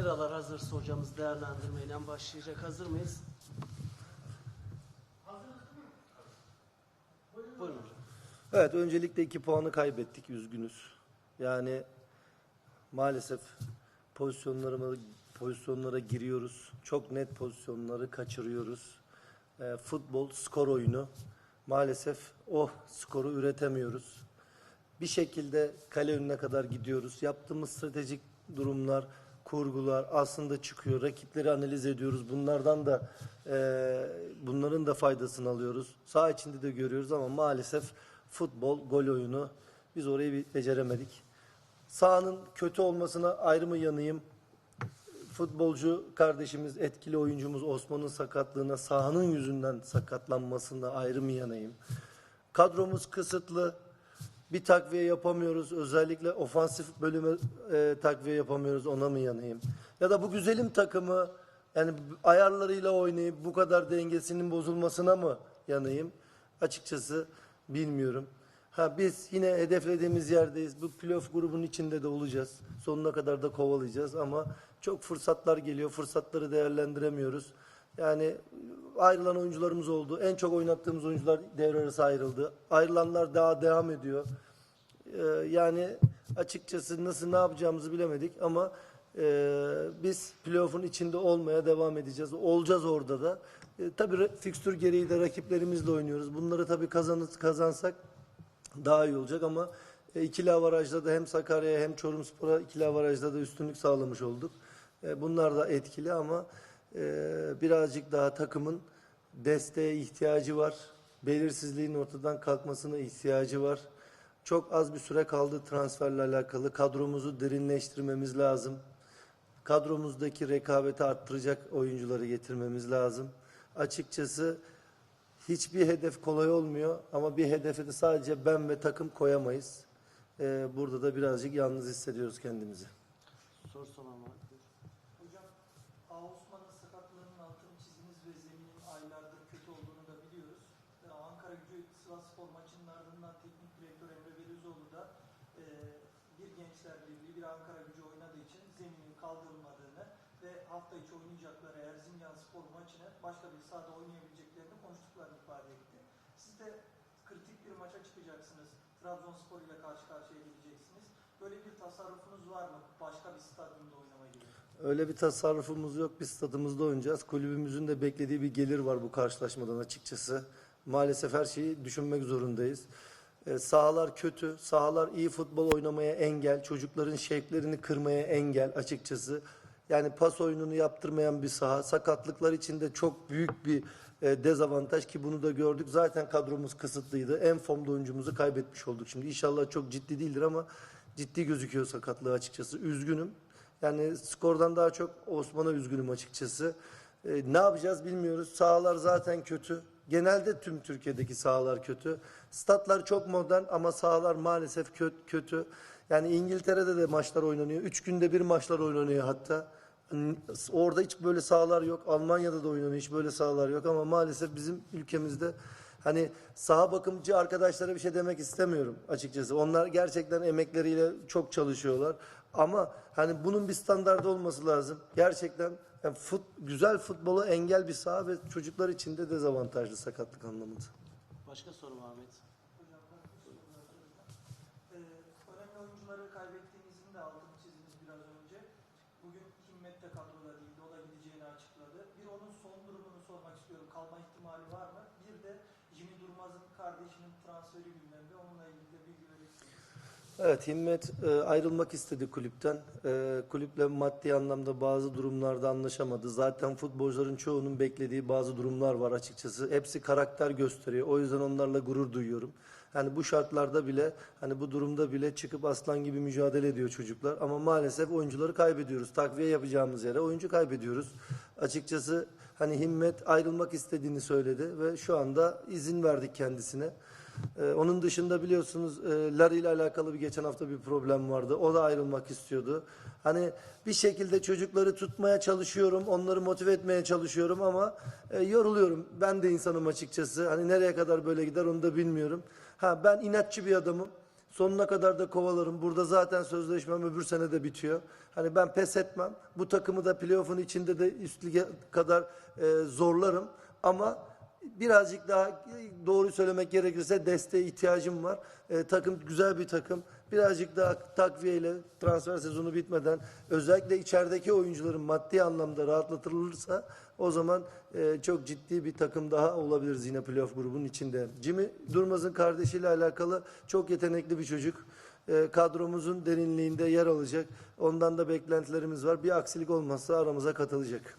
Kameralar hazırsa hocamız değerlendirmeyle başlayacak. Hazır mıyız? Buyurun. Evet öncelikle iki puanı kaybettik üzgünüz. Yani maalesef pozisyonlarıma pozisyonlara giriyoruz. Çok net pozisyonları kaçırıyoruz. Ee, futbol skor oyunu. Maalesef o skoru üretemiyoruz. Bir şekilde kale önüne kadar gidiyoruz. Yaptığımız stratejik durumlar, kurgular aslında çıkıyor. Rakipleri analiz ediyoruz. Bunlardan da e, bunların da faydasını alıyoruz. Sağ içinde de görüyoruz ama maalesef futbol gol oyunu biz orayı bir beceremedik. Sahanın kötü olmasına ayrı mı yanayım? Futbolcu kardeşimiz, etkili oyuncumuz Osman'ın sakatlığına sahanın yüzünden sakatlanmasında ayrı mı yanayım? Kadromuz kısıtlı. Bir takviye yapamıyoruz. Özellikle ofansif bölüme e, takviye yapamıyoruz. Ona mı yanayım? Ya da bu güzelim takımı yani ayarlarıyla oynayıp bu kadar dengesinin bozulmasına mı yanayım? Açıkçası bilmiyorum. Ha biz yine hedeflediğimiz yerdeyiz. Bu playoff grubun içinde de olacağız. Sonuna kadar da kovalayacağız ama çok fırsatlar geliyor. Fırsatları değerlendiremiyoruz. Yani ayrılan oyuncularımız oldu. En çok oynattığımız oyuncular devre arası ayrıldı. Ayrılanlar daha devam ediyor. Ee, yani açıkçası nasıl ne yapacağımızı bilemedik ama e, biz playoff'un içinde olmaya devam edeceğiz. Olacağız orada da. E, tabii fikstür gereği de rakiplerimizle oynuyoruz. Bunları tabii kazanız, kazansak daha iyi olacak ama e, ikili avarajda da hem Sakarya'ya hem Çorumspor'a ikili avarajda da üstünlük sağlamış olduk. E, bunlar da etkili ama birazcık daha takımın desteğe ihtiyacı var. Belirsizliğin ortadan kalkmasına ihtiyacı var. Çok az bir süre kaldı transferle alakalı. Kadromuzu derinleştirmemiz lazım. Kadromuzdaki rekabeti arttıracak oyuncuları getirmemiz lazım. Açıkçası hiçbir hedef kolay olmuyor ama bir hedefe de sadece ben ve takım koyamayız. Ee, burada da birazcık yalnız hissediyoruz kendimizi. Soru soran. Hocam. Osman'ın sakatlığının altını çizdiniz ve zeminin aylardır kötü olduğunu da biliyoruz. Ankara Gücü Sivas Spor maçının ardından teknik direktör Emre Belizoğlu da e, bir Gençler Birliği, bir Ankara Gücü oynadığı için zeminin kaldırılmadığını ve hafta içi oynayacakları Erzincan Spor maçını başka bir sahada oynayabileceklerini konuştuklarını ifade etti. Siz de kritik bir maça çıkacaksınız. Trabzonspor ile karşı karşıya geleceksiniz. Böyle bir tasarrufunuz var mı? Başka bir stadyumda gibi. Öyle bir tasarrufumuz yok. Biz stadımızda oynayacağız. Kulübümüzün de beklediği bir gelir var bu karşılaşmadan açıkçası. Maalesef her şeyi düşünmek zorundayız. Ee, sahalar kötü. Sahalar iyi futbol oynamaya engel. Çocukların şevklerini kırmaya engel açıkçası. Yani pas oyununu yaptırmayan bir saha. Sakatlıklar içinde çok büyük bir e, dezavantaj ki bunu da gördük. Zaten kadromuz kısıtlıydı. En formda oyuncumuzu kaybetmiş olduk şimdi. İnşallah çok ciddi değildir ama ciddi gözüküyor sakatlığı açıkçası. Üzgünüm. Yani skordan daha çok Osman'a üzgünüm açıkçası. Ee, ne yapacağız bilmiyoruz. Sahalar zaten kötü. Genelde tüm Türkiye'deki sahalar kötü. Statlar çok modern ama sahalar maalesef kö- kötü. Yani İngiltere'de de maçlar oynanıyor. Üç günde bir maçlar oynanıyor hatta. Orada hiç böyle sahalar yok. Almanya'da da oynanıyor. Hiç böyle sahalar yok ama maalesef bizim ülkemizde hani saha bakımcı arkadaşlara bir şey demek istemiyorum açıkçası. Onlar gerçekten emekleriyle çok çalışıyorlar. Ama hani bunun bir standardı olması lazım. Gerçekten yani fut, güzel futbolu engel bir saha ve çocuklar için de dezavantajlı sakatlık anlamında. Başka soru Ahmet? Hocam soru. Ee, önemli oyuncuları kaybettiğinizin de altını çizdiniz biraz önce. Bugün Himmet de kadroda değildi. O da gideceğini açıkladı. Bir onun son durumunu sormak istiyorum. Kalma ihtimali var mı? Bir de Jimmy Durmaz'ın kardeşinin transferi gündemde. Onunla ilgili de bilgi verirsiniz. Evet Himmet e, ayrılmak istedi kulüpten. E, kulüple maddi anlamda bazı durumlarda anlaşamadı. Zaten futbolcuların çoğunun beklediği bazı durumlar var açıkçası. Hepsi karakter gösteriyor. O yüzden onlarla gurur duyuyorum. Yani bu şartlarda bile hani bu durumda bile çıkıp aslan gibi mücadele ediyor çocuklar. Ama maalesef oyuncuları kaybediyoruz. Takviye yapacağımız yere oyuncu kaybediyoruz. Açıkçası hani Himmet ayrılmak istediğini söyledi ve şu anda izin verdik kendisine. Ee, onun dışında biliyorsunuz e, Larry ile alakalı bir geçen hafta bir problem vardı. O da ayrılmak istiyordu. Hani bir şekilde çocukları tutmaya çalışıyorum, onları motive etmeye çalışıyorum ama e, yoruluyorum. Ben de insanım açıkçası. Hani nereye kadar böyle gider onu da bilmiyorum. Ha ben inatçı bir adamım. Sonuna kadar da kovalarım. Burada zaten sözleşmem öbür sene de bitiyor. Hani ben pes etmem. Bu takımı da playoff'un içinde de üst lige kadar e, zorlarım. Ama birazcık daha doğru söylemek gerekirse desteğe ihtiyacım var. E, takım güzel bir takım. Birazcık daha takviyeyle transfer sezonu bitmeden özellikle içerideki oyuncuların maddi anlamda rahatlatılırsa o zaman e, çok ciddi bir takım daha olabiliriz yine playoff grubunun içinde. Jimmy Durmaz'ın kardeşiyle alakalı çok yetenekli bir çocuk. E, kadromuzun derinliğinde yer alacak. Ondan da beklentilerimiz var. Bir aksilik olmazsa aramıza katılacak.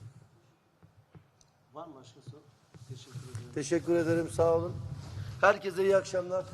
Var mı başka soru? Teşekkür ederim. Teşekkür ederim. Sağ olun. Herkese iyi akşamlar.